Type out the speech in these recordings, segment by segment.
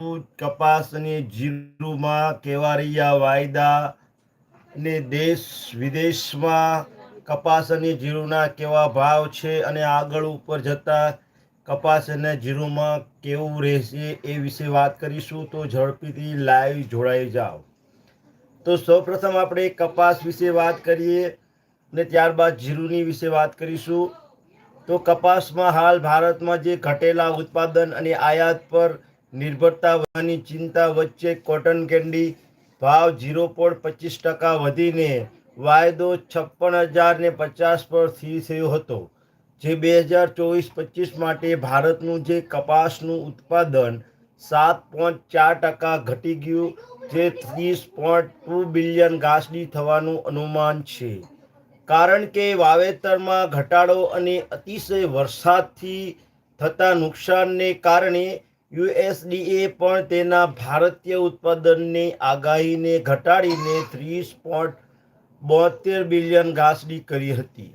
કપાસ અને જીરુમાં કેવારિયા વાયદા ને દેશ વિદેશમાં કપાસ અને જીરુના કેવા ભાવ છે અને આગળ ઉપર જતા કપાસ અને જીરુમાં કેવું રહેશે એ વિશે વાત કરીશું, તો ઝડપીથી લાઈવ જોડાઈ જાઓ. તો સૌપ્રથમ આપણે કપાસ વિશે વાત કરીએ ને ત્યારબાદ જીરુની વિશે વાત કરીશું. તો કપાસમાં હાલ ભારતમાં જે ઘટેલા ઉત્પાદન અને આયાત પર નિર્ભરતા વધવાની ચિંતા વચ્ચે કોટન કેન્ડી ભાવ ઝીરો પોઈન્ટ પચીસ ટકા વધીને વાયદો છપ્પન હજાર ને પચાસ પર સ્થિર થયો હતો. જે બે હજાર ચોવીસ પચીસ માટે ભારતનું જે કપાસનું ઉત્પાદન સાત પોઈન્ટ ચાર ટકા ઘટી ગયું, જે ત્રીસ પોઈન્ટ ટુ બિલિયન ગાસડી થવાનું અનુમાન છે. કારણ કે વાવેતરમાં ઘટાડો અને અતિશય વરસાદથી થતા નુકસાનને કારણે યુએસડીએ પણ તેના ભારતીય ઉત્પાદનની આગાહીને ઘટાડીને ત્રીસ પોઈન્ટ બોતેર બિલિયન ઘાસડી કરી હતી.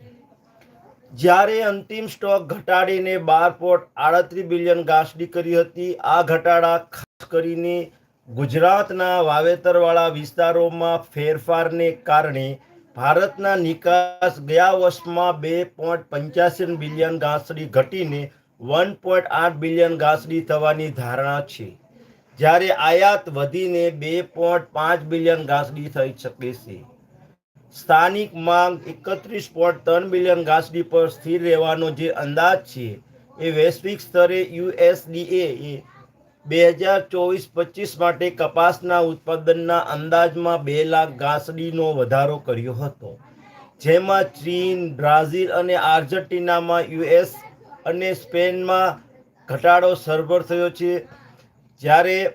જ્યારે અંતિમ સ્ટોક ઘટાડીને બાર પોઈન્ટ આડત્રીસ બિલિયન ઘાસડી કરી હતી, આ ઘટાડા ખાસ કરીને ગુજરાતના વાવેતરવાળા વિસ્તારોમાં ફેરફારને કારણે ભારતના નિકાસ ગયા વર્ષમાં બે પોઈન્ટ પંચ્યાસી બિલિયન ઘાસડી ઘટીને વન પોઈન્ટ આઠ બિલિયન ગાંસડી થવાની ધારણા છે. જ્યારે આયાત વધીને બે પોઈન્ટ પાંચ બિલિયન ગાંસડી થઈ શકે છે. સ્થાનિક માંગ એકત્રીસ પોઈન્ટ ત્રણ બિલિયન ગાંસડી પર સ્થિર રહેવાનો જે અંદાજ છે એ વૈશ્વિક સ્તરે યુએસડીએ બે હજાર ચોવીસ પચીસ માટે કપાસના ઉત્પાદનના અંદાજમાં બે લાખ ગાંસડીનો વધારો કર્યો હતો. જેમાં ચીન, બ્રાઝિલ અને આર્જેન્ટિનામાં યુએસ અને સ્પેનમાં ઘટાડો સરભર થયો છે. જ્યારે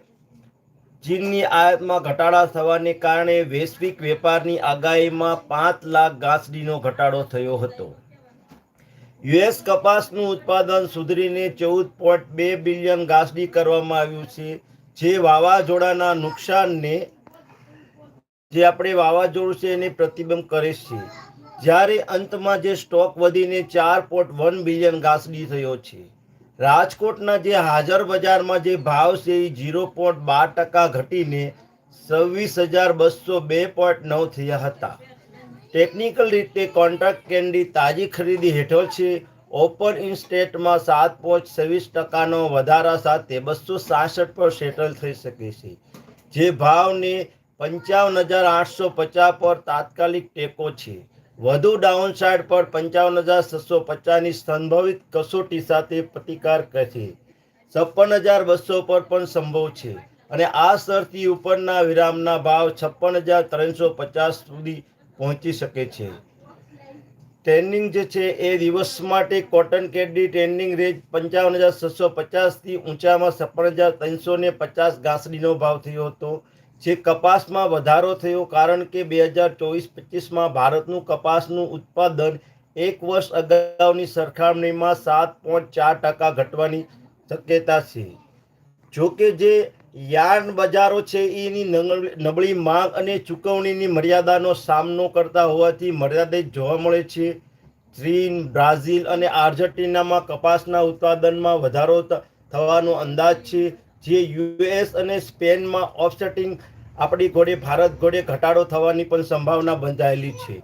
ચીનની આયાતમાં ઘટાડા થવાને કારણે વૈશ્વિક વેપારની આગાહીમાં પાંચ લાખ ગાંસડીનો ઘટાડો થયો હતો. યુએસ કપાસનું ઉત્પાદન સુધરીને ચૌદ પોઈન્ટ બે બિલિયન ગાંસડી કરવામાં આવ્યું છે. જે વાવાઝોડાના નુકસાનને, જે આપણે વાવાઝોડું છે એને પ્રતિબંધ કરે છે. જ્યારે અંતમાં જે સ્ટોક વધીને ચાર પોઈન્ટ વન બિલિયન ગાંસડી થયો છે. રાજકોટના જે હાજર બજારમાં જે ભાવ છે એ ઝીરો પોઈન્ટ બાર ટકા ઘટીને છવ્વીસ હજાર બસો બે પોઈન્ટ નવ થયા હતા. ટેકનિકલ રીતે કોન્ટ્રાક્ટ કેન્ડી તાજી ખરીદી હેઠળ છે. ઓપન ઇન્સ્ટેટમાં સાત પોઈન્ટ છવ્વીસ ટકાનો વધારા સાથે બસો સાસઠ પર સેટલ થઈ શકે છે. જે ભાવને પંચાવન હજાર આઠસો પચાસ પર તાત્કાલિક ટેકો છે. વધુ ડાઉનસાઇડ પર પંચાવન હજાર છસો પચાસની સંભવિત કસોટી સાથે પ્રતિકાર છે છપ્પન હજાર બસો પર પણ સંભવ છે અને આ સ્તરથી ઉપરના વિરામના ભાવ છપ્પન હજાર ત્રણસો પચાસ સુધી પહોંચી શકે છે. ટ્રેન્ડિંગ જે છે એ દિવસ માટે કોટન કેડી ટ્રેન્ડિંગ રેન્જ પંચાવન હજાર છસો પચાસથી ઊંચામાં છપ્પન હજાર ત્રણસો ને પચાસ ઘાસડીનો ભાવ થયો હતો. જે કપાસમાં વધારો થયો કારણ કે બે હજાર ચોવીસ પચીસમાં ભારતનું કપાસનું ઉત્પાદન એક વર્ષ અગાઉની સરખામણીમાં સાત પોઈન્ટ ચાર ટકા ઘટવાની શક્યતા છે. જોકે જે યાર્ન બજારો છે, એની નબળી માંગ અને ચૂકવણીની મર્યાદાનો સામનો કરતા હોવાથી મર્યાદિત જોવા મળે છે. ચીન, બ્રાઝિલ અને આર્જેન્ટિનામાં કપાસના ઉત્પાદનમાં વધારો થવાનો અંદાજ છે. જે યુએસ અને સ્પેનમાં ઓફસેટિંગ આપણી ઘોડે, ભારત ઘોડે ઘટાડો થવાની પણ સંભાવના બંધાયેલી છે.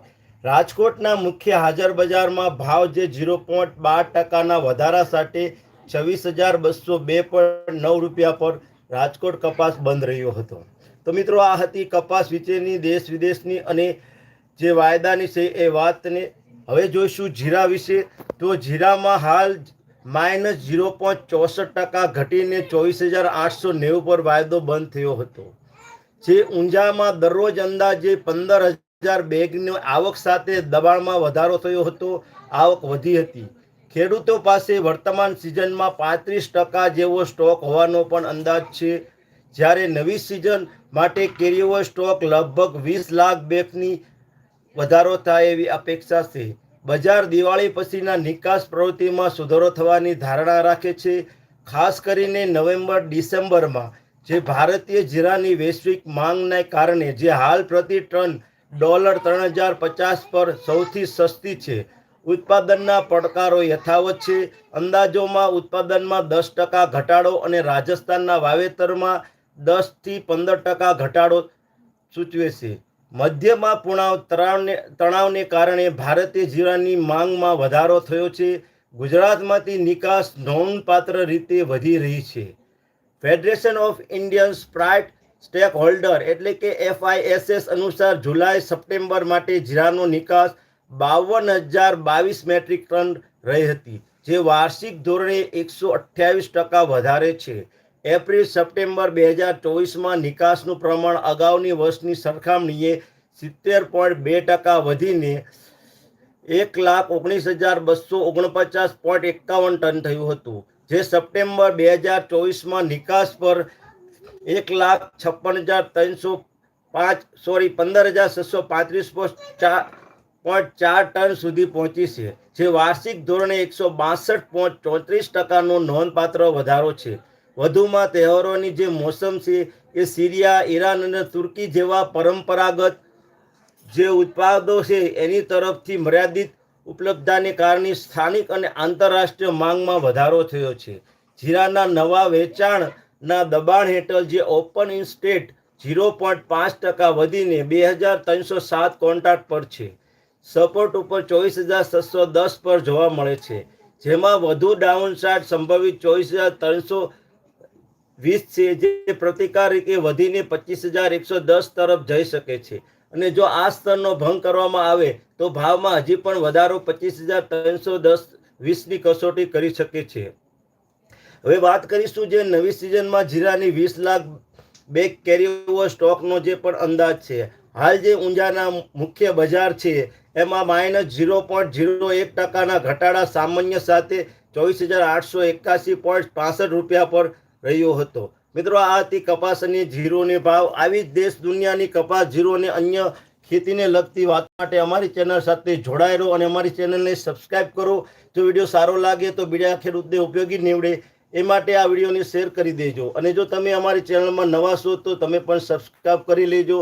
રાજકોટના મુખ્ય હાજર બજારમાં ભાવ જે ઝીરો પોઈન્ટ બાર ટકાના વધારા સાથે છવ્વીસ હજાર બસો બે પોઈન્ટ નવ રૂપિયા પર રાજકોટ કપાસ બંધ રહ્યો હતો. તો મિત્રો, આ હતી કપાસ વિશેની દેશ વિદેશની અને જે વાયદાની છે એ વાતને હવે જોઈશું જીરા વિશે. તો જીરામાં હાલ માઇનસ ઝીરો પોઈન્ટ ચોસઠ ટકા ઘટીને ચોવીસ હજાર આઠસો નેવું પર વાયદો બંધ થયો હતો. જે ઊંઝામાં દરરોજ અંદાજે પંદર હજાર બેગની આવક સાથે દબાણમાં વધારો થયો હતો. આવક વધી હતી. ખેડૂતો પાસે વર્તમાન સિઝનમાં પાંત્રીસ ટકા જેવો સ્ટોક હોવાનો પણ અંદાજ છે. જ્યારે નવી સિઝન માટે કેરીઓ સ્ટોક લગભગ વીસ લાખ બેગની વધારો થાય એવી અપેક્ષા છે. બજાર દિવાળી પછીના નિકાસ પ્રવૃત્તિમાં સુધારો થવાની ધારણા રાખે છે, ખાસ કરીને નવેમ્બર, ડિસેમ્બરમાં, જે ભારતીય જીરાની વૈશ્વિક માંગને કારણે જે હાલ પ્રતિ ટન ડોલર ત્રણ હજાર પચાસ પર સૌથી સસ્તી છે. ઉત્પાદનના પડકારો યથાવત છે. અંદાજોમાં ઉત્પાદનમાં દસ ટકા ઘટાડો અને રાજસ્થાનના વાવેતરમાં દસથી પંદર ટકા ઘટાડો સૂચવે છે. મધ્યમાં પુણાવ તણાવને તણાવને કારણે ભારતીય જીરાની માંગમાં વધારો થયો છે. ગુજરાતમાંથી નિકાસ નોંધપાત્ર રીતે વધી રહી છે. Federation of Indian sprite stake holder એટલે કે એફઆઈએસએસ અનુસાર જુલાઈ, સપ્ટેમ્બર માટે જીરાનો નિકાસ બાવન હજાર બાવીસ મેટ્રિક ટન રહી હતી, જે વાર્ષિક ધોરણે એકસો અઠ્યાવીસ ટકા વધારે છે. એપ્રિલ, સપ્ટેમ્બર બે હજાર ચોવીસમાં નિકાસનું પ્રમાણ અગાઉની વર્ષની સરખામણીએ સિત્તેર પોઈન્ટ બે ટકા વધીને એક લાખ ઓગણીસ હજાર બસો ઓગણપચાસ પોઈન્ટ એકાવન ટન થયું હતું, જે સપ્ટેમ્બર બે હજાર ચોવીસમાં નિકાસ પર એક લાખ છપ્પન હજાર ત્રણસો પાંચ, સોરી પંદર હજાર છસો પાંત્રીસ ચાર, પોઈન્ટ ચાર ટન સુધી પહોંચી છે, જે વાર્ષિક ધોરણે એકસો બાસઠ પોઈન્ટ ચોત્રીસ ટકાનો નોંધપાત્ર વધારો છે. વધુમાં તહેવારોની જે મોસમ છે એ સિરિયા, ઈરાન અને તુર્કી જેવા પરંપરાગત જે ઉત્પાદો છે એની તરફથી મર્યાદિત ઉપલબ્ધતાને કારણે સ્થાનિક અને આંતરરાષ્ટ્રીય માંગમાં વધારો થયો છે. જીરાના નવા વેચાણના દબાણ હેઠળ જે open interest zero point પાંચ ટકા વધીને બે હજાર ત્રણસો સાત કોન્ટ્રાક્ટ પર છે. સપોર્ટ ઉપર ચોવીસ હજાર છસો દસ પર જોવા મળે છે. જેમાં વધુ ડાઉનસાઇડ સંભવિત ચોવીસ હજાર ત્રણસો વીસ છે જે પ્રતિકાર રીતે વધીને પચીસ હજાર એકસો દસ તરફ જઈ શકે છે. અને જો આ સ્તરનો ભંગ કરવામાં આવે, તો ભાવમાં હજી પણ વધારો પચીસ હજાર ત્રણસો દસ વીસની કસોટી કરી શકે છે. હવે વાત કરીશું જે નવી સિઝનમાં જીરાની વીસ લાખ બેગ કેરીઓ સ્ટોકનો જે પણ અંદાજ છે. હાલ જે ઊંઝાના મુખ્ય બજાર છે, એમાં માઇનસ ઝીરો પોઈન્ટ ઝીરો એક ટકાના ઘટાડા સામાન્ય સાથે ચોવીસ હજાર આઠસો એકાસી પોઈન્ટ પાસઠ રૂપિયા પર રહ્યો હતો. મિત્રો, આ હતી કપાસ અને જીરોને ભાવ. આવી જ દેશ દુનિયાની કપાસ જીરો અને અન્ય ખેતીને લગતી વાત માટે અમારી ચેનલ સાથે જોડાયેલો રહો અને અમારી ચેનલને સબસ્ક્રાઈબ કરો. જો વીડિયો સારો લાગે તો બીજા ખેડૂતને ઉપયોગી નીવડે. એ માટે આ વિડીયોને શેર કરી દેજો. અને જો તમે અમારી ચેનલમાં નવા છો તો તમે પણ સબસ્ક્રાઈબ કરી લેજો.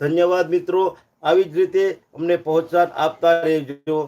ધન્યવાદ મિત્રો. આવી જ રીતે અમને પહોંચાડ આપતા રહેજો.